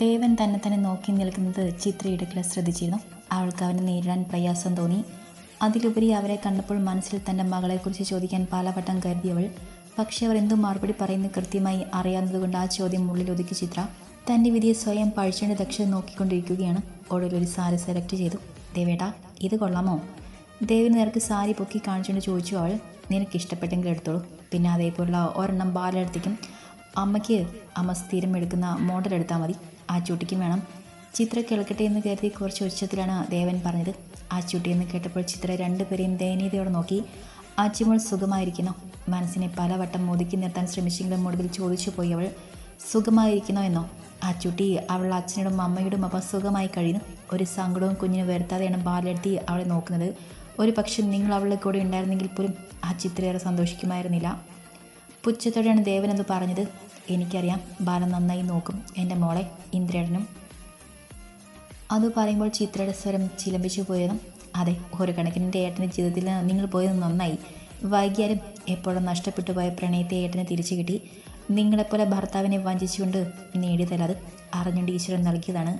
ദേവൻ തന്നെ തന്നെ നോക്കി നിൽക്കുന്നത് ചിത്രയിടക്കിൽ ശ്രദ്ധിച്ചിരുന്നു. അവൾക്ക് അവനെ നേരിടാൻ പ്രയാസം തോന്നി. അതിലുപരി അവരെ കണ്ടപ്പോൾ മനസ്സിൽ തന്റെ മകളെക്കുറിച്ച് ചോദിക്കാൻ പലവട്ടം കരുതിയവൾ പക്ഷേ അവർ എന്തു മറുപടി പറയുന്നു കൃത്യമായി അറിയാവുന്നതുകൊണ്ട് ആ ചോദ്യം ഉള്ളിൽ ഒതുക്കി ചിത്ര തന്റെ വിധിയെ സ്വയം പഴിച്ചേണ്ട ദക്ഷത നോക്കിക്കൊണ്ടിരിക്കുകയാണ്. ഒടുവിൽ ഒരു സാരി സെലക്ട് ചെയ്തു. ദേവേട്ടാ ഇത് കൊള്ളാമോ? ദേവിന് നേർക്ക് സാരി പൊക്കി കാണിച്ചുകൊണ്ട് ചോദിച്ചു അവൾ. നിനക്ക് ഇഷ്ടപ്പെട്ടെങ്കിൽ എടുത്തോളൂ. പിന്നെ അതേപോലുള്ള ഒരെണ്ണം ബാലെടുത്തേക്കും അമ്മയ്ക്ക് അമ്മ സ്ഥിരം എടുക്കുന്ന മോഡൽ എടുത്താൽ മതി. ആ ചുട്ടിക്കും വേണം. ചിത്ര കേൾക്കട്ടെ എന്ന് കരുതി കുറച്ച് ഉച്ചത്തിലാണ് ദേവൻ പറഞ്ഞത്. ആ ചുട്ടി എന്ന് കേട്ടപ്പോൾ ചിത്ര രണ്ടുപേരെയും ദയനീയതയോടെ നോക്കി. ആച്ചിമോൾ സുഖമായിരിക്കുന്നു. മനസ്സിനെ പലവട്ടം ഒതുക്കി നിർത്താൻ ശ്രമിച്ചെങ്കിലും ഒടുവിൽ ചോദിച്ചു പോയി അവൾ സുഖമായിരിക്കുന്നോ എന്നോ? ആ ചുട്ടി അവളുടെ അച്ഛനോടും അമ്മയോടും അപ്പം സുഖമായി കഴിയുന്നു ഒരു സങ്കടവും കുഞ്ഞിന് വരുത്താതെയാണ് ബാലെടുത്തി അവളെ നോക്കുന്നത്. ഒരു പക്ഷെ നിങ്ങൾ അവളുടെ കൂടെ ഉണ്ടായിരുന്നെങ്കിൽ പോലും ആ ചിത്രയേറെ സന്തോഷിക്കുമായിരുന്നില്ല. പുച്ഛത്തോടെയാണ് ദേവനെന്ന് പറഞ്ഞത്. എനിക്കറിയാം ബാലൻ നന്നായി നോക്കും. എന്റെ മോളെ ഇന്ദ്രേടനും. അത് പറയുമ്പോൾ ചിത്രയുടെ സ്വരം ചിലമ്പിച്ചു പോയതും അതെ ഒരു കണക്കിന് എന്റെ ഏട്ടന്റെ ജീവിതത്തിൽ നിങ്ങൾ പോയത് നന്നായി. വൈകിയാലും എപ്പോഴും നഷ്ടപ്പെട്ടു പോയ പ്രണയത്തെ ഏട്ടനെ തിരിച്ചു കിട്ടി. നിങ്ങളെപ്പോലെ ഭർത്താവിനെ വഞ്ചിച്ചുകൊണ്ട് നേടിയതല്ലാതെ അറിഞ്ഞുകൊണ്ട് ഈശ്വരൻ നൽകിയതാണ്.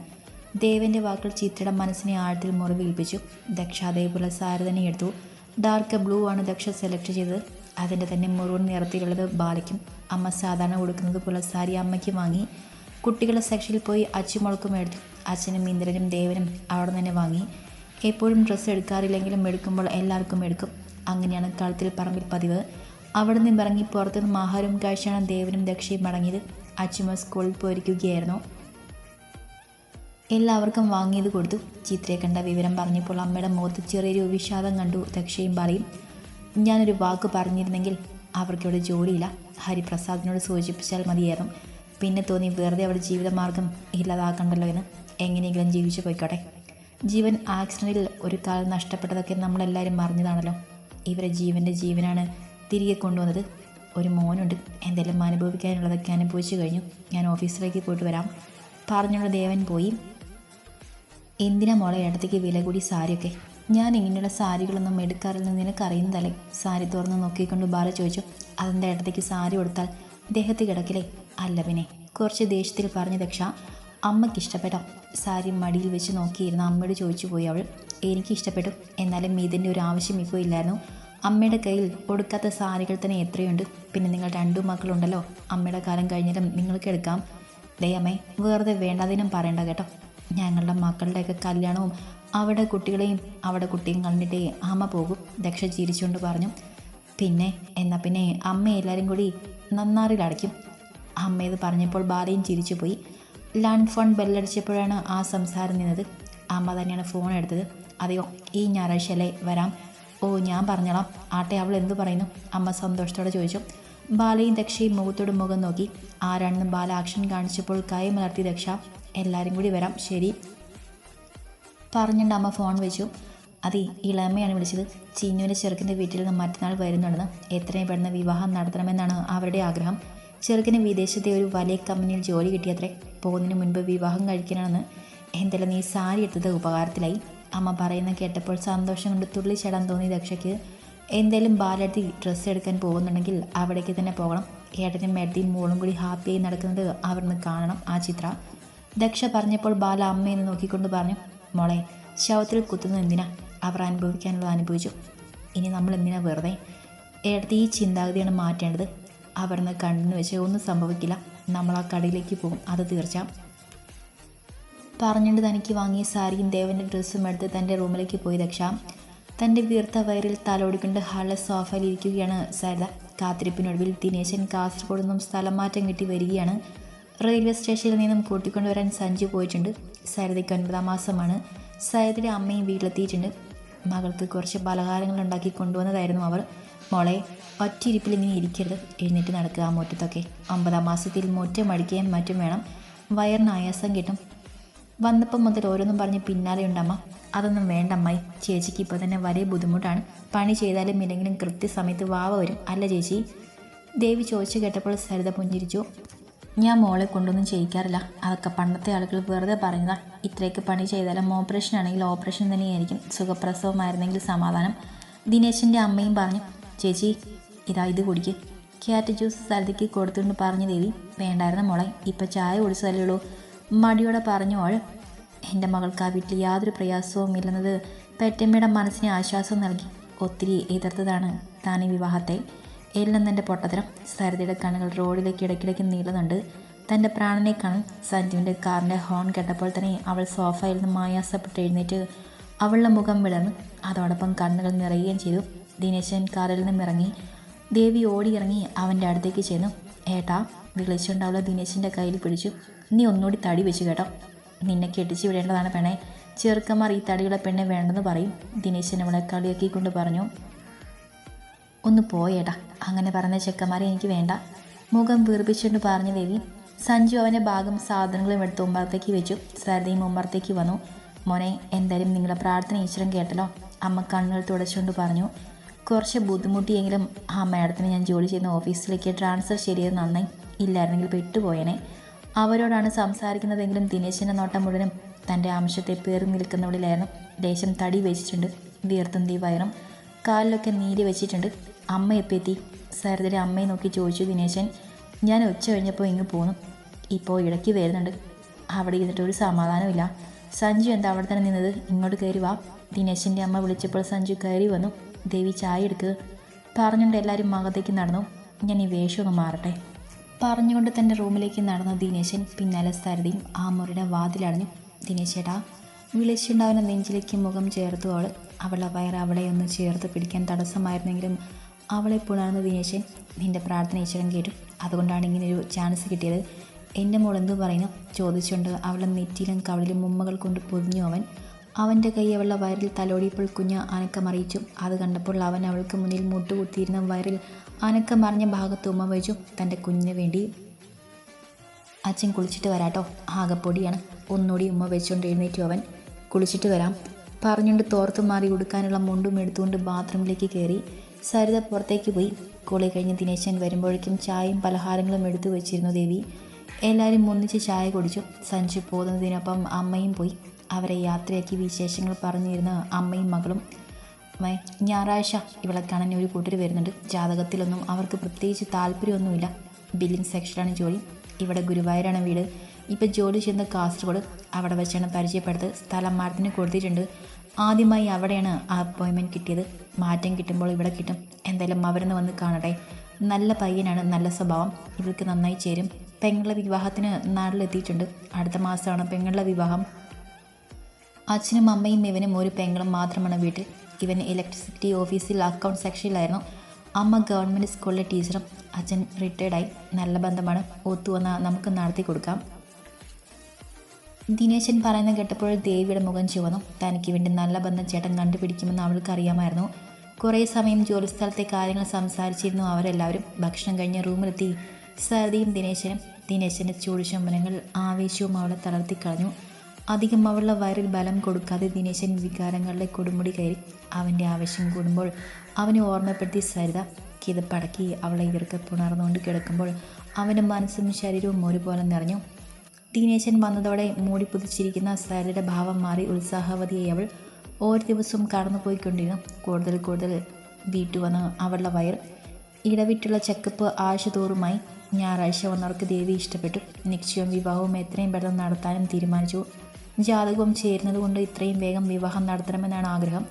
ദേവന്റെ വാക്കുകൾ ചിത്രയുടെ മനസ്സിനെ ആഴത്തിൽ മുറിവേൽപ്പിച്ചു. ദക്ഷ അതേപോലെ സാരി എടുത്തു. ഡാർക്ക് ബ്ലൂ ആണ് ദക്ഷ സെലക്ട് ചെയ്തത്. അതിന്റെ തന്നെ മുഴുവൻ നിറത്തിലുള്ളത് ബാലയ്ക്കും അമ്മ സാധാരണ കൊടുക്കുന്നത് പോലെ സാരി അമ്മയ്ക്ക് വാങ്ങി കുട്ടികളെ സെക്ഷനിൽ പോയി അച്ചുമുളക്കും എടുത്തു. അച്ഛനും ഇന്ദ്രനും ദേവനും അവിടെ തന്നെ വാങ്ങി. എപ്പോഴും ഡ്രസ്സ് എടുക്കാറില്ലെങ്കിലും എടുക്കുമ്പോൾ എല്ലാവർക്കും എടുക്കും. അങ്ങനെയാണ് കളത്തിൽ പറമ്പിൽ പതിവ്. അവിടെ നിന്ന് ഇറങ്ങി പുറത്തുനിന്ന് ആഹാരവും കഴിച്ചാണ് ദേവനും ദക്ഷയും മടങ്ങിയത്. അച്ചുമ സ്കൂളിൽ പോയിരിക്കുകയായിരുന്നു. എല്ലാവർക്കും വാങ്ങിയത് കൊടുത്തു. ചിത്രയെ കണ്ട വിവരം പറഞ്ഞപ്പോൾ അമ്മയുടെ മുഖത്ത് ചെറിയൊരു വിഷാദം കണ്ടു ദക്ഷയും പറയും ഞാനൊരു വാക്ക് പറഞ്ഞിരുന്നെങ്കിൽ അവർക്കിവിടെ ജോലിയില്ല. ഹരിപ്രസാദിനോട് സൂചിപ്പിച്ചാൽ മതിയായിരുന്നു. പിന്നെ തോന്നി വെറുതെ അവിടെ ജീവിതമാർഗം ഇല്ലാതാക്കണ്ടല്ലോ എന്ന്. എങ്ങനെയെങ്കിലും ജീവിച്ചു പോയിക്കോട്ടെ. ജീവൻ ആക്സിഡന്റിൽ ഒരു കാലം നഷ്ടപ്പെട്ടതൊക്കെ നമ്മളെല്ലാവരും അറിഞ്ഞതാണല്ലോ. ഇവരെ ജീവന്റെ ജീവനാണ് തിരികെ കൊണ്ടുവന്നത്. ഒരു മോനുണ്ട്. എന്തെല്ലാം അനുഭവിക്കാനുള്ളതൊക്കെ അനുഭവിച്ചു കഴിഞ്ഞു. ഞാൻ ഓഫീസിലേക്ക് പോയിട്ട് വരാം. പറഞ്ഞുള്ള ദേവൻ പോയി. എന്തിനാ മോളെ ഇടത്തേക്ക് വില കൂടി സാരിയൊക്കെ? ഞാൻ ഇങ്ങനെയുള്ള സാരികളൊന്നും എടുക്കാറില്ലെന്ന് നിനക്കറിയുന്നതല്ലേ? സാരി തുറന്ന് നോക്കിക്കൊണ്ട് ബാല ചോദിച്ചു അതിന്റെ ഇടത്തേക്ക് സാരി കൊടുത്താൽ ദേഹത്ത് കിടക്കില്ലേ? അല്ല പിന്നെ. കുറച്ച് ദേഷ്യത്തിൽ പറഞ്ഞ ദക്ഷ അമ്മയ്ക്ക് ഇഷ്ടപ്പെട്ടോ? സാരി മടിയിൽ വെച്ച് നോക്കിയിരുന്ന അമ്മയോട് ചോദിച്ചു പോയി അവൾ. എനിക്ക് ഇഷ്ടപ്പെട്ടു. എന്നാലും ഇതിന്റെ ഒരു ആവശ്യം ഇപ്പോൾ ഇല്ലായിരുന്നു. അമ്മയുടെ കയ്യിൽ കൊടുക്കാത്ത സാരികൾ തന്നെ എത്രയുണ്ട്? പിന്നെ നിങ്ങൾ രണ്ടു മക്കളുണ്ടല്ലോ അമ്മയുടെ കാലം കഴിഞ്ഞാലും നിങ്ങൾക്ക് എടുക്കാം. ദയമ്മേ വെറുതെ വേണ്ടാതിനും പറയണ്ട കേട്ടോ. ഞങ്ങളുടെ മക്കളുടെയൊക്കെ കല്യാണവും അവിടെ കുട്ടികളെയും അവിടെ കുട്ടിയും കണ്ടിട്ട് അമ്മ പോകും. ദക്ഷ ചിരിച്ചുകൊണ്ട് പറഞ്ഞു പിന്നെ എന്നാൽ പിന്നെ അമ്മ എല്ലാവരും കൂടി നന്നാറിൽ നന്നാറിലടയ്ക്കും അമ്മ ഇത് പറഞ്ഞപ്പോൾ ബാലയും ചിരിച്ചു പോയി. ലാൻഡ് ഫോൺ ബെല്ലടിച്ചപ്പോഴാണ് ആ സംസാരം നിന്നത്. അമ്മ തന്നെയാണ് ഫോൺ എടുത്തത്. അതെയോ ഈ ഞായറാഴ്ചയല്ലേ വരാം? ഓ ഞാൻ പറഞ്ഞോളാം. ആട്ടെ അവൾ എന്തു പറയുന്നു? അമ്മ സന്തോഷത്തോടെ ചോദിച്ചു. ബാലയും ദക്ഷയും മുഖത്തോട് മുഖം നോക്കി. ആരാണെന്ന് ബാല ആക്ഷൻ കാണിച്ചപ്പോൾ കൈ മലർത്തി ദക്ഷ എല്ലാവരും കൂടി വരാം. ശരി. പറഞ്ഞുകൊണ്ട് അമ്മ ഫോൺ വെച്ചു. അതെ ഇളമ്മയാണ് വിളിച്ചത്. ചീനുവിന്റെ ചെറുക്കന്റെ വീട്ടിൽ നിന്ന് മറ്റന്നാൾ വരുന്നുണ്ടെന്ന്. എത്രയും പെട്ടെന്ന് വിവാഹം നടത്തണമെന്നാണ് അവരുടെ ആഗ്രഹം. ചെറുക്കിന് വിദേശത്തെ ഒരു വലിയ കമ്പനിയിൽ ജോലി കിട്ടിയത്രേ പോകുന്നതിന് മുൻപ് വിവാഹം കഴിക്കണമെന്ന് എന്തായാലും നീ സാരി എടുത്തത് ഉപകാരത്തിലായി. അമ്മ പറയുന്ന കേട്ടപ്പോൾ സന്തോഷം കൊണ്ട് തുള്ളി തുള്ളിച്ചേടാൻ തോന്നി ദക്ഷയ്ക്ക്. എന്തായാലും ബാലടുത്തി ഡ്രസ്സ് എടുക്കാൻ പോകുന്നുണ്ടെങ്കിൽ അവിടേക്ക് തന്നെ പോകണം. ഏട്ടനും മേടത്തിയും മോളും കൂടി ഹാപ്പിയായി നടക്കുന്നത് അവിടുന്ന് കാണണം ആ ചിത്ര. ദക്ഷ പറഞ്ഞപ്പോൾ ബാല അമ്മയെന്ന് നോക്കിക്കൊണ്ട് പറഞ്ഞു മോളെ ശവത്തിൽ കുത്തുന്നത് എന്തിനാ? അവർ അനുഭവിക്കാനുള്ളത് അനുഭവിച്ചു. ഇനി നമ്മൾ എന്തിനാ വെറുതെ? ഏടത്തെ ഈ ചിന്താഗതിയാണ് മാറ്റേണ്ടത്. അവിടുന്ന് കണ്ണെന്ന് വെച്ച് ഒന്നും സംഭവിക്കില്ല. നമ്മൾ ആ കടയിലേക്ക് പോകും. അത് തീർച്ച പറഞ്ഞുകൊണ്ട് തനിക്ക് വാങ്ങിയ സാരിയും ദേവന്റെ ഡ്രസ്സും എടുത്ത് തന്റെ റൂമിലേക്ക് പോയി ദക്ഷ. തന്റെ വീർത്ത വയറിൽ തലോടിക്കൊണ്ട് ഹാളിലെ സോഫയിൽ ഇരിക്കുകയാണ് സരിത. കാത്തിരിപ്പിനൊടുവിൽ ദിനേശൻ കാസർഗോഡ് നിന്നും സ്ഥലം മാറ്റം കിട്ടി വരികയാണ്. റെയിൽവേ സ്റ്റേഷനിൽ നിന്നും കൂട്ടിക്കൊണ്ടുവരാൻ സഞ്ജു പോയിട്ടുണ്ട്. സരിതയ്ക്ക് ഒൻപതാം മാസമാണ്. സരിതയുടെ അമ്മയും വീട്ടിലെത്തിയിട്ടുണ്ട്. മകൾക്ക് കുറച്ച് പലഹാരങ്ങൾ ഉണ്ടാക്കി കൊണ്ടുവന്നതായിരുന്നു അവർ. മോളെ ഒറ്റയിരിപ്പിൽ ഇങ്ങനെ ഇരിക്കരുത്. എഴുന്നേറ്റ് നടക്കുക ആ മുറ്റത്തൊക്കെ. ഒമ്പതാം മാസത്തിൽ മുറ്റം അടിക്കുകയും മറ്റും വേണം. വയറിന് ആയാസം കിട്ടും. വന്നപ്പം മുതൽ ഓരോന്നും പറഞ്ഞ് പിന്നാലെ ഉണ്ടമ്മ അതൊന്നും വേണ്ട അമ്മായി. ചേച്ചിക്ക് ഇപ്പോൾ തന്നെ വലിയ ബുദ്ധിമുട്ടാണ്. പണി ചെയ്താലും ഇല്ലെങ്കിലും കൃത്യസമയത്ത് വാവ വരും. അല്ല ചേച്ചി. ദേവി ചോദിച്ചു കേട്ടപ്പോൾ സരിത പുഞ്ചിരിച്ചു. ഞാൻ മോളെ കൊണ്ടൊന്നും ചെയ്യിക്കാറില്ല. അതൊക്കെ പണ്ടത്തെ ആളുകൾ വെറുതെ പറയുന്നതാ. ഇത്രയൊക്കെ പണി ചെയ്താലും ഓപ്പറേഷൻ ആണെങ്കിൽ ഓപ്പറേഷൻ തന്നെയായിരിക്കും. സുഖപ്രസവമായിരുന്നെങ്കിൽ സമാധാനം. ദിനേശിന്റെ അമ്മയും പറഞ്ഞു ചേച്ചി ഇതാ ഇത് കുടിക്ക്. ക്യാറ്റ് ജ്യൂസ് സ്ഥലത്തേക്ക് കൊടുത്തുകൊണ്ട് പറഞ്ഞു ദേവി വേണ്ടായിരുന്ന മോളെ. ഇപ്പം ചായ കുടിച്ചതല്ലേ ഉള്ളൂ. മടിയോടെ പറഞ്ഞു അവൾ എന്റെ മകൾക്ക് ആ വീട്ടിൽ യാതൊരു പ്രയാസവും ഇല്ലെന്നത് പെറ്റമ്മയുടെ മനസ്സിന് ആശ്വാസം നൽകി. ഒത്തിരി എതിർത്തതാണ് താൻ വിവാഹത്തെ. എല്ലെന്നെന്റെ പൊട്ടത്തരം സരതിയുടെ കണ്ണുകൾ റോഡിലേക്ക് ഇടയ്ക്കിടയ്ക്ക് നീളുന്നുണ്ട്. തന്റെ പ്രാണനെ കാണാൻ സഞ്ജുവിന്റെ കാറിന്റെ ഹോൺ കേട്ടപ്പോൾ തന്നെ അവൾ സോഫയിൽ നിന്ന് മായാസപ്പെട്ട് എഴുന്നേറ്റ് അവളുടെ മുഖം വിളർന്ന് അതോടൊപ്പം കണ്ണുകൾ നിറയുകയും ചെയ്തു. ദിനേശൻ കാറിൽ നിന്നും ഇറങ്ങി ദേവി ഓടിയിറങ്ങി അവന്റെ അടുത്തേക്ക് ചെന്നു. ഏട്ടാ വിളിച്ചുണ്ടാവുള്ള ദിനേശിന്റെ കയ്യിൽ പിടിച്ചു. നീ ഒന്നുകൂടി തടി വെച്ച് കേട്ടോ. നിന്നെ കെട്ടിച്ച് വിടേണ്ടതാണ് പെണ്ണെ. ചെറുക്കന്മാർ ഈ തടിയുള്ള പെണ്ണെ വേണ്ടെന്ന് പറയും. ദിനേശൻ അവളെ കളിയാക്കിക്കൊണ്ട് പറഞ്ഞു. ഒന്ന് പോയേടാ. അങ്ങനെ പറഞ്ഞ ചെക്കന്മാരെ എനിക്ക് വേണ്ട. മുഖം വീർപ്പിച്ചുകൊണ്ട് പറഞ്ഞു ദേവി. സഞ്ജു അവന്റെ ഭാഗം സാധനങ്ങളും എടുത്ത് ഉമ്മറത്തേക്ക് വെച്ചു. സരതയും ഉമ്മറത്തേക്ക് വന്നു. മോനെ എന്തായാലും നിങ്ങളെ പ്രാർത്ഥന ഈശ്വരൻ കേട്ടല്ലോ. അമ്മ കണ്ണുകൾ തുടച്ചുകൊണ്ട് പറഞ്ഞു. കുറച്ച് ബുദ്ധിമുട്ടിയെങ്കിലും ആ മാഡത്തിന് ഞാൻ ജോലി ചെയ്യുന്ന ഓഫീസിലേക്ക് ട്രാൻസ്ഫർ ശരിയത് നന്നായി. ഇല്ലായിരുന്നെങ്കിൽ പെട്ടുപോയനെ. അവരോടാണ് സംസാരിക്കുന്നതെങ്കിലും ദിനേശിന്റെ നോട്ടം മുഴുവനും തന്റെ അംശത്തെ പേറി നിൽക്കുന്നവളിലായിരുന്നു. ദേശം തടി വെച്ചിട്ടുണ്ട്. വീർത്തുന്തി വയറും. കാലിലൊക്കെ നീര് വെച്ചിട്ടുണ്ട്. അമ്മ എപ്പോൾ എത്തി അമ്മയെ നോക്കി ചോദിച്ചു ദിനേശൻ ഞാൻ ഉച്ച കഴിഞ്ഞപ്പോൾ ഇങ്ങ് പോന്നു. ഇപ്പോൾ ഇടയ്ക്ക് വരുന്നുണ്ട്. അവിടെ ഇരുന്നിട്ട് ഒരു സമാധാനമില്ല സഞ്ജു എന്താ അവിടെ തന്നെ നിന്നത്? ഇങ്ങോട്ട് കയറി വാ. ദിനേശിന്റെ അമ്മ വിളിച്ചപ്പോൾ സഞ്ജു കയറി വന്നു. ദേവി ചായ എടുക്കുക പറഞ്ഞുകൊണ്ട് എല്ലാവരും മകത്തേക്ക് നടന്നു. ഞാൻ ഈ വേഷമൊന്ന് മാറട്ടെ. പറഞ്ഞുകൊണ്ട് തന്റെ റൂമിലേക്ക് നടന്ന ദിനേശൻ പിന്നാലെ സരതിയും ആ മുറിയുടെ വാതിലടഞ്ഞു. ദിനേശേട്ടാ വിളിച്ചുണ്ടാവുന്ന നെഞ്ചിലേക്ക് മുഖം ചേർത്തു അവൾ അവളുടെ വയറ് അവളെ ഒന്ന് ചേർത്ത് പിടിക്കാൻ തടസ്സമായിരുന്നെങ്കിലും അവളെ പുണർന്ന ദിനേശൻ നിന്റെ പ്രാർത്ഥന ഈശ്വരൻ കേട്ടു. അതുകൊണ്ടാണ് ഇങ്ങനെ ഒരു ചാൻസ് കിട്ടിയത്. എന്റെ മോൾ എന്തു പറയുന്നു? ചോദിച്ചുകൊണ്ട് അവളെ നെറ്റിയിലും കവളിലും മുമ്മകൾ കൊണ്ട് പൊതിഞ്ഞു അവൻ. അവന്റെ കൈ അവളുടെ വയറിൽ തലോടിയപ്പോൾ കുഞ്ഞ് അനക്കമറിയിച്ചു അത് കണ്ടപ്പോൾ അവൻ അവൾക്ക് മുന്നിൽ മുട്ടുകുത്തിയിരുന്ന വയറിൽ അനക്കമറിഞ്ഞ ഭാഗത്ത് ഉമ്മ വഹിച്ചു തന്റെ കുഞ്ഞിന് വേണ്ടി അച്ഛൻ കുളിച്ചിട്ട് വരാട്ടോ. ആകപ്പൊടിയാണ് ഒന്നുകൂടി ഉമ്മ വെച്ചുകൊണ്ട് എഴുന്നേറ്റു അവൻ. കുളിച്ചിട്ട് വരാം. പറഞ്ഞുകൊണ്ട് തോർത്ത് മാറി ഉടുക്കാനുള്ള മുണ്ടും എടുത്തുകൊണ്ട് ബാത്റൂമിലേക്ക് കയറി സരിത പുറത്തേക്ക് പോയി. കുളി കഴിഞ്ഞ് ദിനേശൻ വരുമ്പോഴേക്കും ചായയും പലഹാരങ്ങളും എടുത്തു വെച്ചിരുന്നു ദേവി. എല്ലാവരും ഒന്നിച്ച് ചായ കുടിച്ചു. സഞ്ജു പോകുന്നതിനൊപ്പം അമ്മയും പോയി. അവരെ യാത്രയാക്കി വിശേഷങ്ങൾ പറഞ്ഞിരുന്ന അമ്മയും മകളും. അമ്മേ ഞായറാഴ്ച ഇവളെ കാണാൻ ഒരു കൂട്ടർ വരുന്നുണ്ട്. ജാതകത്തിലൊന്നും അവർക്ക് പ്രത്യേകിച്ച് താല്പര്യമൊന്നുമില്ല. ബില്ലിംഗ് സെക്ഷനാണ് ജോലി. ഇവിടെ ഗുരുവായൂരാണ് വീട്. ഇപ്പം ജോലി ചെയ്യുന്ന കാസർഗോഡ്. അവിടെ വെച്ചാണ് പരിചയപ്പെടുത്ത് സ്ഥലം മാറ്റത്തിന് കൊടുത്തിട്ടുണ്ട്. ആദ്യമായി അവിടെയാണ് അപ്പോയിൻമെന്റ് കിട്ടിയത്. മാറ്റം കിട്ടുമ്പോൾ ഇവിടെ കിട്ടും. എന്തായാലും അവരൊന്ന് വന്ന് കാണട്ടെ. നല്ല പയ്യനാണ് നല്ല സ്വഭാവം. ഇവർക്ക് നന്നായി ചേരും. പെങ്ങളുടെ വിവാഹത്തിന് നാട്ടിലെത്തിയിട്ടുണ്ട്. അടുത്ത മാസമാണ് പെങ്ങളുടെ വിവാഹം. അച്ഛനും അമ്മയും ഇവനും ഒരു പെങ്ങളും മാത്രമാണ് വീട്ടിൽ. ഇവൻ ഇലക്ട്രിസിറ്റി ഓഫീസിൽ അക്കൗണ്ട് സെക്ഷനിലായിരുന്നു അമ്മ ഗവൺമെന്റ് സ്കൂളിലെ ടീച്ചറും അച്ഛൻ റിട്ടയർഡായി നല്ല ബന്ധമാണ്. ഒത്തുവന്നാൽ നമുക്ക് നടത്തി കൊടുക്കാം ദിനേശൻ പറയുന്ന കേട്ടപ്പോൾ ദേവിയുടെ മുഖം ചുവന്നു. തനിക്ക് വേണ്ടി നല്ല ബന്ധം ചേട്ടൻ കണ്ടുപിടിക്കുമെന്ന് അവൾക്ക് അറിയാമായിരുന്നു. കുറേ സമയം ജോലിസ്ഥലത്തെ കാര്യങ്ങൾ സംസാരിച്ചിരുന്നു അവരെല്ലാവരും. ഭക്ഷണം കഴിഞ്ഞ് റൂമിലെത്തി. സരതിയും ദിനേശനും ദിനേശന്റെ ചൂടുചുംബനങ്ങൾ ആവേശവും അവളെ തളർത്തിക്കളഞ്ഞു അധികം അവളുടെ വയറിൽ ബലം കൊടുക്കാതെ ദിനേശൻ വികാരങ്ങളുടെ കൊടുമുടി കയറി. അവന്റെ ആവേശം കൂടുമ്പോൾ അവനെ ഓർമ്മപ്പെടുത്തി സരിത കിതപ്പടക്കി അവളെ ഇവർക്ക് പുണർന്നുകൊണ്ട് കിടക്കുമ്പോൾ അവന്റെ മനസ്സും ശരീരവും ഒരുപോലെ നിറഞ്ഞു. ദിനേശൻ വന്നതോടെ മൂടി പുതിച്ചിരിക്കുന്ന സാലയുടെ ഭാവം മാറി ഉത്സാഹവതിയായി അവൾ ഓരോ ദിവസവും കടന്നുപോയിക്കൊണ്ടിരുന്നു. കൂടുതൽ കൂടുതൽ വീട്ടു വന്ന് അവളുടെ വയർ ഇടവിട്ടുള്ള ചെക്കപ്പ് ആഴ്ചതോറുമായി ഞായറാഴ്ച വന്നവർക്ക് ദേവി ഇഷ്ടപ്പെട്ടു. നിശ്ചയവും വിവാഹവും എത്രയും പെട്ടെന്ന് നടത്താനും തീരുമാനിച്ചു. ജാതകവും ചേരുന്നത് കൊണ്ട് ഇത്രയും വേഗം വിവാഹം നടത്തണമെന്നാണ് ആഗ്രഹം.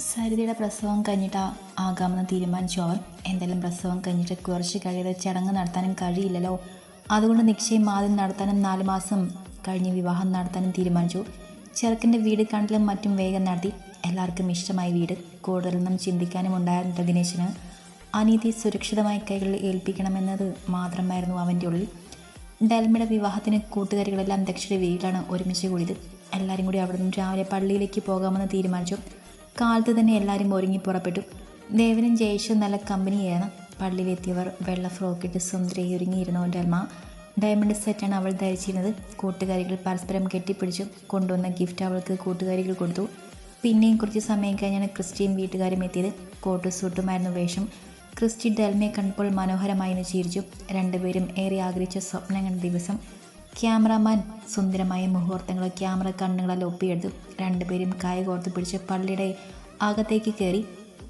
സരിതയുടെ പ്രസവം കഴിഞ്ഞിട്ട് ആകാമെന്ന് തീരുമാനിച്ചു അവർ. എന്തായാലും പ്രസവം കഴിഞ്ഞിട്ട് കുറച്ച് കഴിയാതെ ചടങ്ങ് നടത്താനും കഴിയില്ലല്ലോ. അതുകൊണ്ട് നിശ്ചയം ആദ്യം നടത്താനും നാല് മാസം കഴിഞ്ഞ് വിവാഹം നടത്താനും തീരുമാനിച്ചു. ചെറുക്കന്റെ വീട് കണ്ടിലും മറ്റും വേഗം നടത്തി. എല്ലാവർക്കും ഇഷ്ടമായ വീട്. കൂടുതലൊന്നും ചിന്തിക്കാനും ഉണ്ടായിരുന്നില്ല ദിനേശന്. അനീതി സുരക്ഷിതമായ കൈകളിൽ ഏൽപ്പിക്കണമെന്നത് മാത്രമായിരുന്നു അവന്റെ ഉള്ളിൽ. ഡൽമയുടെ വിവാഹത്തിന് കൂട്ടുകാരികളെല്ലാം ദക്ഷിണ വീട്ടിലാണ് ഒരുമിച്ച് കൂടിയത്. എല്ലാവരും കൂടി അവിടെ നിന്ന് രാവിലെ പള്ളിയിലേക്ക് പോകാമെന്ന് തീരുമാനിച്ചു. കാലത്ത് തന്നെ എല്ലാവരും ഒരുങ്ങി പുറപ്പെട്ടു. ദേവനും ജയേഷും നല്ല കമ്പനിയായിരുന്നു പള്ളിയിലെത്തിയവർ വെള്ള ഫ്രോക്കിട്ട് സുന്ദരിയായി ഒരുങ്ങിയിരുന്നു അമ്മ. ഡയമണ്ട് സെറ്റാണ് അവൾ ധരിച്ചിരുന്നത്. കൂട്ടുകാരികൾ പരസ്പരം കെട്ടിപ്പിടിച്ചു കൊണ്ടുവന്ന ഗിഫ്റ്റ് അവൾക്ക് കൂട്ടുകാരികൾ കൊടുത്തു. പിന്നെയും കുറച്ച് സമയം കഴിഞ്ഞാണ് ക്രിസ്റ്റിയും വീട്ടുകാരും എത്തിയത്. കോട്ടും സൂട്ടുമായിരുന്നു വേഷം. ക്രിസ്റ്റി ഡൽമയെ കണ്ടപ്പോൾ മനോഹരമായി ചിരിച്ചു. രണ്ടുപേരും ഏറെ ആഗ്രഹിച്ച സ്വപ്നം കണ്ട ദിവസം. ക്യാമറാമാൻ സുന്ദരമായ മുഹൂർത്തങ്ങൾ ക്യാമറ കണ്ണുകളാൽ ഒപ്പിയെടുത്തു. രണ്ടുപേരും കായ കോർത്ത് പിടിച്ച് പള്ളിയുടെ അകത്തേക്ക് കയറി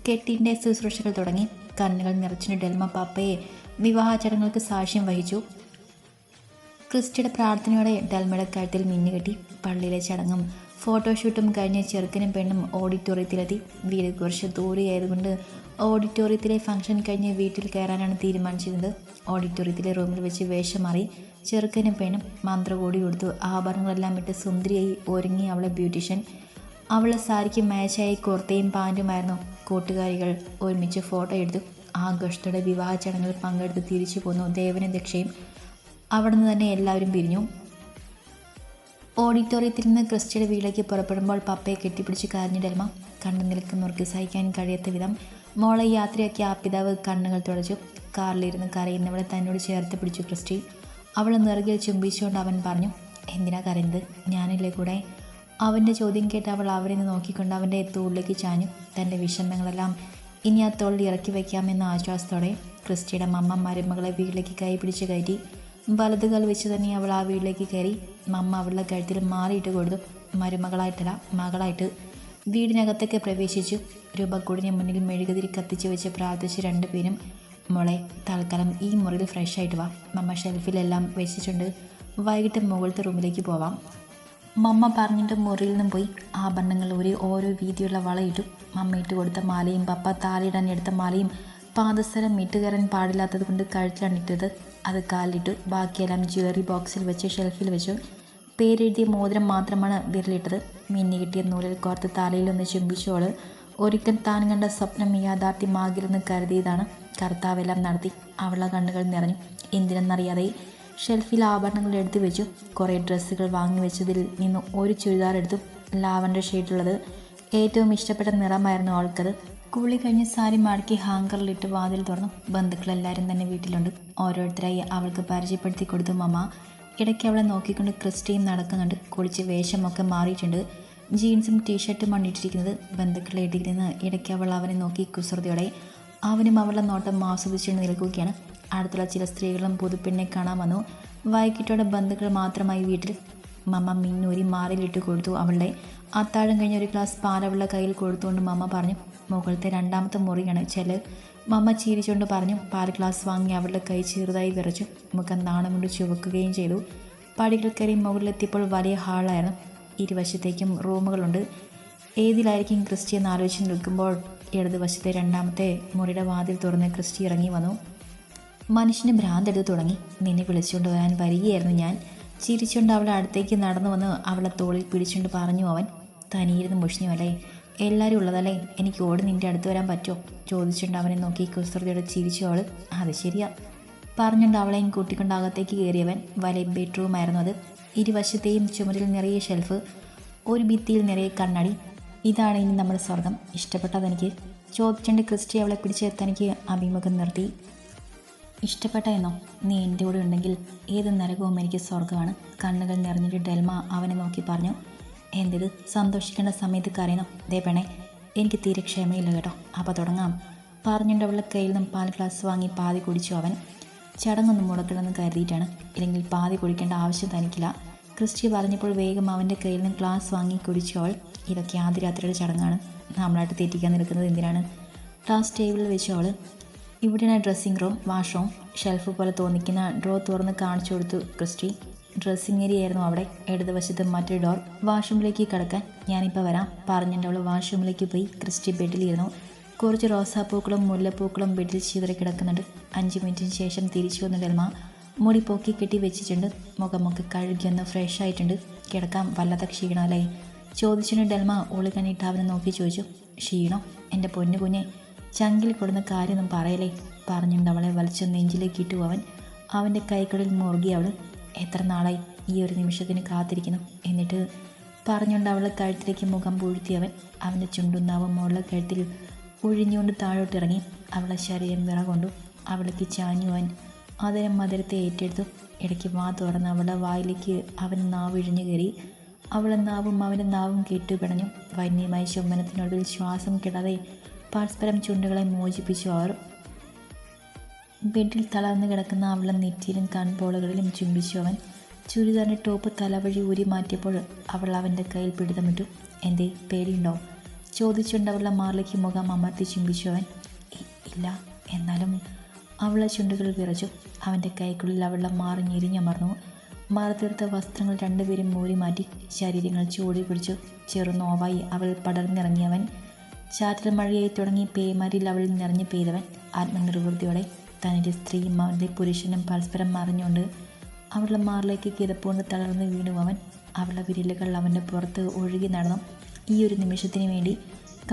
കെട്ടിന്റെ ശുശ്രൂഷകൾ തുടങ്ങി. കണ്ണുകൾ നിറച്ചിന് ഡെൽമ പാപ്പയെ വിവാഹ ചടങ്ങുകൾക്ക് സാക്ഷ്യം വഹിച്ചു. ക്രിസ്റ്റിയുടെ പ്രാർത്ഥനയോടെ ഡെൽമയുടെ കഴുത്തിൽ മിന്നുകെട്ടി പള്ളിയിലെ ചടങ്ങും ഫോട്ടോഷൂട്ടും കഴിഞ്ഞ് ചെറുക്കനും പെണ്ണും ഓഡിറ്റോറിയത്തിലെത്തി. വീട് കുറച്ച് ദൂരെയായതുകൊണ്ട് ഓഡിറ്റോറിയത്തിലെ ഫംഗ്ഷൻ കഴിഞ്ഞ് വീട്ടിൽ കയറാനാണ് തീരുമാനിച്ചിരുന്നത്. ഓഡിറ്റോറിയത്തിലെ റൂമിൽ വെച്ച് വേഷം മാറി ചെറുക്കനും പെണ്ണും മന്ത്രകോടി കൊടുത്തു. ആഭരണങ്ങളെല്ലാം ഇട്ട് സുന്ദരിയായി ഒരുങ്ങി അവളെ ബ്യൂട്ടീഷ്യൻ. അവളെ സാരിക്ക് മാച്ചായി കുർത്തയും പാന്റുമായിരുന്നു കൂട്ടുകാരികൾ ഒരുമിച്ച് ഫോട്ടോ എടുത്തു. ആഘോഷത്തോടെ വിവാഹ ചടങ്ങിൽ പങ്കെടുത്ത് തിരിച്ചു പോന്നു. ദേവനും ദക്ഷയും അവിടുന്ന് തന്നെ എല്ലാവരും പിരിഞ്ഞു. ഓഡിറ്റോറിയത്തിൽ നിന്ന് ക്രിസ്റ്റിയുടെ വീട്ടിലേക്ക് പുറപ്പെടുമ്പോൾ പപ്പയെ കെട്ടിപ്പിടിച്ച് കരഞ്ഞു. ഡെൽമ കണ്ണു നിൽക്കുന്നവർക്ക് സഹിക്കാൻ കഴിയാത്ത വിധം മോളെ യാത്രയാക്കി ആ പിതാവ് കണ്ണുകൾ തുടച്ചു. കാറിലിരുന്ന് കരയുന്നവളെ തന്നോട് ചേർത്ത് പിടിച്ചു ക്രിസ്റ്റി. അവളെ നിറകിൽ ചുംബിച്ചുകൊണ്ട് അവൻ പറഞ്ഞു എന്തിനാ കരയുന്നത്? ഞാനില്ലേ കൂടെ? അവന്റെ ചോദ്യം കേട്ട് അവൾ അവരെ നിന്ന് നോക്കിക്കൊണ്ട് അവന്റെ ഉള്ളിലേക്ക് ചാഞ്ഞു. തന്റെ വിഷമങ്ങളെല്ലാം ഇനി ആ തോളിൽ ഇറക്കി വയ്ക്കാമെന്ന ആശ്വാസത്തോടെ ക്രിസ്റ്റിയുടെ മമ്മ മരുമകളെ വീട്ടിലേക്ക് കൈ പിടിച്ച് കയറ്റി വലതുകാൽ വെച്ച് തന്നെ അവൾ ആ വീട്ടിലേക്ക് കയറി. മമ്മ അവളുടെ കഴുത്തിൽ മാറിയിട്ട് കൊടുത്തു. മരുമകളായിട്ടല്ല മകളായിട്ട് വീടിനകത്തൊക്കെ പ്രവേശിച്ചു. രൂപക്കൂടിന് മുന്നിൽ മെഴുകുതിരി കത്തിച്ച് വെച്ച് പ്രാർത്ഥിച്ച് രണ്ടുപേരും മോളെ തൽക്കാലം ഈ മുറിയിൽ ഫ്രഷ് ആയിട്ട് വാ. മമ്മ ഷെൽഫിലെല്ലാം വെച്ചിട്ടുണ്ട്. വൈകിട്ട് മുകളിലത്തെ റൂമിലേക്ക് പോവാം. മമ്മ പറഞ്ഞിട്ട് മുറിയിൽ നിന്നും പോയി. ആഭരണങ്ങൾ ഒരു ഓരോ വീതിയുള്ള വളയിട്ടു മമ്മ ഇട്ട് കൊടുത്ത മാലയും പപ്പ താലിടാൻ എടുത്ത മാലയും പാദസരം ഇട്ടുകയറാൻ പാടില്ലാത്തത് കൊണ്ട് കഴുത്തിലാണ് അത് കാലിട്ടു ബാക്കിയെല്ലാം ജ്വല്ലറി ബോക്സിൽ വെച്ച് ഷെൽഫിൽ വെച്ചു. പേരെഴുതിയ മോതിരം മാത്രമാണ് വിരലിട്ടത്. മിന്നി കിട്ടിയ നൂലിൽ കോർത്ത് തലയിലൊന്ന് ചുംബിച്ചോൾ. ഒരിക്കൽ താൻ കണ്ട സ്വപ്നം യാഥാർത്ഥ്യമാകില്ലെന്ന് കരുതിയതാണ്. കർത്താവെല്ലാം നടത്തി. അവളുടെ കണ്ണുകൾ നിറഞ്ഞു. എന്തിനെന്നറിയാതെ ഷെൽഫിൽ ആഭരണങ്ങൾ എടുത്തു വെച്ചു. കുറേ ഡ്രസ്സുകൾ വാങ്ങി വെച്ചതിൽ നിന്ന് ഒരു ചുരിദാർ എടുത്തു. ലാവൻഡർ ഷെയ്ഡുള്ളത് ഏറ്റവും ഇഷ്ടപ്പെട്ട നിറമായിരുന്നു അവൾക്കത് കുളി കഴിഞ്ഞ് സാരി മടക്കി ഹാങ്കറിലിട്ട് വാതിൽ തുറന്നു. ബന്ധുക്കളെല്ലാവരും തന്നെ വീട്ടിലുണ്ട്. ഓരോരുത്തരായി അവൾക്ക് പരിചയപ്പെടുത്തി കൊടുത്തു മമ്മ. ഇടയ്ക്ക് അവളെ നോക്കിക്കൊണ്ട് ക്രിസ്റ്റിയും നടക്കുന്നുണ്ട്. കുളിച്ച് വേഷമൊക്കെ മാറിയിട്ടുണ്ട്. ജീൻസും ടീഷർട്ടും മണ്ണിട്ടിരിക്കുന്നത് ബന്ധുക്കളെ ഇടയിൽ നിന്ന് ഇടയ്ക്ക് അവൾ അവനെ നോക്കി കുസൃതിയോടെ. അവനും അവളുടെ നോട്ടം ആസ്വദിച്ചുകൊണ്ട് നിൽക്കുകയാണ്. അടുത്തുള്ള ചില സ്ത്രീകളും പുതുപ്പെണ്ണിനെ കാണാൻ വന്നു. വൈകിട്ടോടെ ബന്ധുക്കൾ മാത്രമായി വീട്ടിൽ മമ്മ മിന്നൂരി മാറിലിട്ട് കൊടുത്തു. അവളുടെ അത്താഴം കഴിഞ്ഞ ഒരു ഗ്ലാസ് പാലവിള്ള കയ്യിൽ കൊടുത്തുകൊണ്ട് മമ്മ പറഞ്ഞു മുകളിലത്തെ രണ്ടാമത്തെ മുറിയാണ്. ചെൽ മമ്മ ചീരിച്ചുകൊണ്ട് പറഞ്ഞു പാൽ ഗ്ലാസ് വാങ്ങി അവളുടെ കൈ ചെറുതായി വിറച്ചു. മുഖം നാണം കൊണ്ട് ചുവക്കുകയും ചെയ്തു. പടികൾ കയറി മുകളിലെത്തിയപ്പോൾ വലിയ ഹാളായിരുന്നു. ഇരുവശത്തേക്കും റൂമുകളുണ്ട്. ഏതിലായിരിക്കും ക്രിസ്റ്റി എന്ന് ആലോചിച്ച് നിൽക്കുമ്പോൾ ഇടതുവശത്തെ രണ്ടാമത്തെ മുറിയുടെ വാതിൽ തുറന്ന് ക്രിസ്റ്റി ഇറങ്ങി വന്നു. മനുഷ്യന് ഭ്രാന്തെടുത്ത് തുടങ്ങി. നിന്നെ വിളിച്ചുകൊണ്ട് വരാൻ വരികയായിരുന്നു ഞാൻ. ചിരിച്ചുകൊണ്ട് അവളെ അടുത്തേക്ക് നടന്നു വന്ന് അവളെ തോളിൽ പിടിച്ചുകൊണ്ട് പറഞ്ഞു അവൻ തനിയിരുന്ന് മുഷിഞ്ഞു അല്ലേ? എല്ലാവരും ഉള്ളതല്ലേ? എനിക്ക് ഓടി നിന്റെ അടുത്ത് വരാൻ പറ്റുമോ? ചോദിച്ചുകൊണ്ട് അവനെ നോക്കി കുസൃതിയോടെ ചിരിച്ചു അവൾ അത് ശരിയാ. പറഞ്ഞുകൊണ്ട് അവളെയും കൂട്ടിക്കൊണ്ട് അകത്തേക്ക് കയറിയവൻ വലിയ ബെഡ്റൂമായിരുന്നു അത്. ഇരുവശത്തെയും ചുമരിൽ നിറയെ ഷെൽഫ് ഒരു ഭിത്തിയിൽ നിറയെ കണ്ണാടി. ഇതാണ് ഇനി നമ്മുടെ സ്വർഗം. ഇഷ്ടപ്പെട്ടതെനിക്ക് ചോദിച്ചുകൊണ്ട് ക്രിസ്റ്റി അവളെ പിടിച്ച് തനിക്ക് അഭിമുഖം നിർത്തി. ഇഷ്ടപ്പെട്ട എന്നോ നീ എന്റെ കൂടെ ഉണ്ടെങ്കിൽ ഏത് നരകവും എനിക്ക് സ്വർഗമാണ് കണ്ണുകൾ നിറഞ്ഞിട്ട് ഡെൽമ അവനെ നോക്കി പറഞ്ഞു എന്തിത്? സന്തോഷിക്കേണ്ട സമയത്ത് കരയണം ദേ പെണേ എനിക്ക് തീരെ ക്ഷമയില്ല കേട്ടോ. അപ്പോൾ തുടങ്ങാം. പറഞ്ഞുകൊണ്ട് അവളുടെ കയ്യിൽ നിന്നും പാൽ ഗ്ലാസ് വാങ്ങി പാതി കുടിച്ചു അവൻ. ചടങ്ങൊന്നും മുടക്കണമെന്ന് കരുതിയിട്ടാണ്. ഇല്ലെങ്കിൽ പാതി കുടിക്കേണ്ട ആവശ്യം തനിക്കില്ല. ക്രിസ്റ്റി പറഞ്ഞപ്പോൾ വേഗം അവന്റെ കയ്യിൽ നിന്ന് ഗ്ലാസ് വാങ്ങി കുടിച്ചു അവൾ. ഇതൊക്കെ ആദ്യ രാത്രിയുടെ ചടങ്ങാണ്. നമ്മളായിട്ട് തെറ്റിക്കാൻ നിൽക്കുന്നത് എന്തിനാണ്? ക്ലാസ് ടേബിളിൽ വെച്ച് അവൾ ഇവിടെയാണ് ഡ്രസ്സിംഗ് റൂം വാഷ്റൂം ഷെൽഫ് പോലെ തോന്നിക്കുന്ന ഡ്രോ തുറന്ന് കാണിച്ചു കൊടുത്തു ക്രിസ്റ്റി. ഡ്രസ്സിംഗ് ഏരിയ ആയിരുന്നു അവിടെ. ഇടതുവശത്ത് മറ്റൊരു ഡോർ വാഷ്റൂമിലേക്ക് കിടക്കാൻ ഞാനിപ്പോൾ വരാം. പറഞ്ഞിട്ട് അവൾ വാഷ്റൂമിലേക്ക് പോയി ക്രിസ്റ്റി ബെഡിലിരുന്നു കുറച്ച് റോസാപ്പൂക്കളും മുല്ലപ്പൂക്കളും ബെഡിൽ ചീതറി കിടക്കുന്നുണ്ട്. അഞ്ച് മിനിറ്റിന് ശേഷം തിരിച്ചു വന്ന ഡെൽമ. മുടി പൊക്കി കെട്ടി വെച്ചിട്ടുണ്ട്. മുഖമൊക്കെ കഴുകിയൊന്ന് ഫ്രഷ് ആയിട്ടുണ്ട്. കിടക്കാം വല്ലാത്ത ക്ഷീണമല്ലേ? ചോദിച്ചിട്ട് ഡെൽമ ഉള്ളി നോക്കി? ചോദിച്ചു. ക്ഷീണം? എന്റെ പൊന്നു കുഞ്ഞെ ചങ്കിൽ കൊടുന്ന കാര്യമൊന്നും പറയലേ പറഞ്ഞുകൊണ്ട് അവളെ വലിച്ച നെഞ്ചിലേക്ക് ഇട്ടു അവൻ. അവന്റെ കൈകളിൽ മുറുകി അവൾ എത്ര നാളായി ഈ ഒരു നിമിഷത്തിന് കാത്തിരിക്കുന്നു? എന്നിട്ട് പറഞ്ഞുകൊണ്ട് അവളെ കഴുത്തിലേക്ക് മുഖം പൂഴ്ത്തി അവൻ അവന്റെ ചുണ്ടുന്നാവും മോളുടെ കഴുത്തിൽ ഒഴിഞ്ഞുകൊണ്ട് താഴോട്ടിറങ്ങി അവളെ ശരീരം വിറകൊണ്ടു അവൾക്ക് ചാഞ്ഞു അവൻ. അതിനെ മധുരത്തെ ഏറ്റെടുത്തു. ഇടയ്ക്ക് വാ തുറന്ന് അവളുടെ വായിലേക്ക് അവൻ നാവ് ഇഴിഞ്ഞു കയറി. അവളെ നാവും അവന്റെ നാവും കെട്ടുപിടഞ്ഞു വന്യമായ ചുംബനത്തിനൊടുവിൽ ശ്വാസം കിടാതെ പരസ്പരം ചുണ്ടുകളെ മോചിപ്പിച്ചു അവർ ബെഡിൽ തളർന്നു കിടക്കുന്ന അവളെ നെറ്റിയിലും കൺപോളകളിലും ചുംബിച്ചു അവൻ. ചുരിദാറിന്റെ ടോപ്പ് തലവഴി ഊരി മാറ്റിയപ്പോൾ അവൾ അവന്റെ കയ്യിൽ പിടിതമിട്ടു. എന്റെ പേടിയുണ്ടോ? ചോദിച്ചുകൊണ്ട് അവളുടെ മാറിലേക്ക് മുഖം അമർത്തി ചുംബിച്ചു അവൻ. ഇല്ല എന്നാലും അവളെ ചുണ്ടുകൾ വിറച്ചു. അവന്റെ കൈക്കുള്ളിൽ അവളുടെ മാറി ഞെരിഞ്ഞമർന്നു മാറത്തീർത്ത വസ്ത്രങ്ങൾ രണ്ടുപേരും മൂരി മാറ്റി ശരീരങ്ങൾ ചൂടി പിടിച്ചു. ചെറുനോവായി അവൾ പടർന്നിറങ്ങിയവൻ. ചാറ്റൽ മഴയായി തുടങ്ങി പേമാരി ലവളിൽ നിറഞ്ഞു പെയ്തവൻ ആത്മനിർവൃത്തിയോടെ തന്റെ സ്ത്രീയും അവന്റെ പുരുഷനും പരസ്പരം മറിഞ്ഞുകൊണ്ട് അവളുടെ മാറിലേക്ക് കിതപ്പുകൊണ്ട് തളർന്ന് വീണു അവൻ. അവളുടെ വിരലുകൾ അവന്റെ പുറത്ത് ഒഴുകി നടന്നു. ഈ ഒരു നിമിഷത്തിന് വേണ്ടി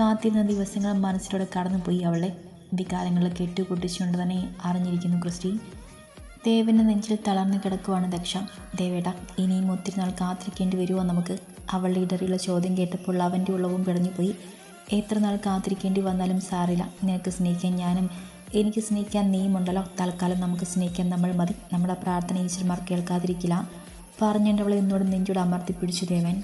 കാത്തിരുന്ന ദിവസങ്ങൾ മനസ്സിലൂടെ കടന്നുപോയി അവളെ. വികാരങ്ങളെ കെട്ടുപൊട്ടിച്ചുകൊണ്ട് തന്നെ അറിഞ്ഞിരിക്കുന്നു ക്രിസ്റ്റി. ദേവന്റെ നെഞ്ചിൽ തളർന്നു കിടക്കുവാണ് ദക്ഷ. ദേവേട്ട ഇനിയും ഒത്തിരി നാൾ കാത്തിരിക്കേണ്ടി വരുമോ നമുക്ക്? അവളുടെ ഇടറിയുള്ള ചോദ്യം കേട്ടപ്പോൾ അവന്റെ ഉള്ളവും പിടഞ്ഞുപോയി. എത്ര നാൾ കാത്തിരിക്കേണ്ടി വന്നാലും സാറില്ല. നിനക്ക് സ്നേഹിക്കാൻ ഞാനും എനിക്ക് സ്നേഹിക്കാൻ നീയുമുണ്ടല്ലോ. തൽക്കാലം നമുക്ക് സ്നേഹിക്കാൻ നമ്മൾ മതി. നമ്മുടെ പ്രാർത്ഥന ഈശ്വരന്മാർ കേൾക്കാതിരിക്കില്ല. പറഞ്ഞവളെ എന്നോട് നെഞ്ചോട് അമർത്തി പിടിച്ചു ദേവൻ.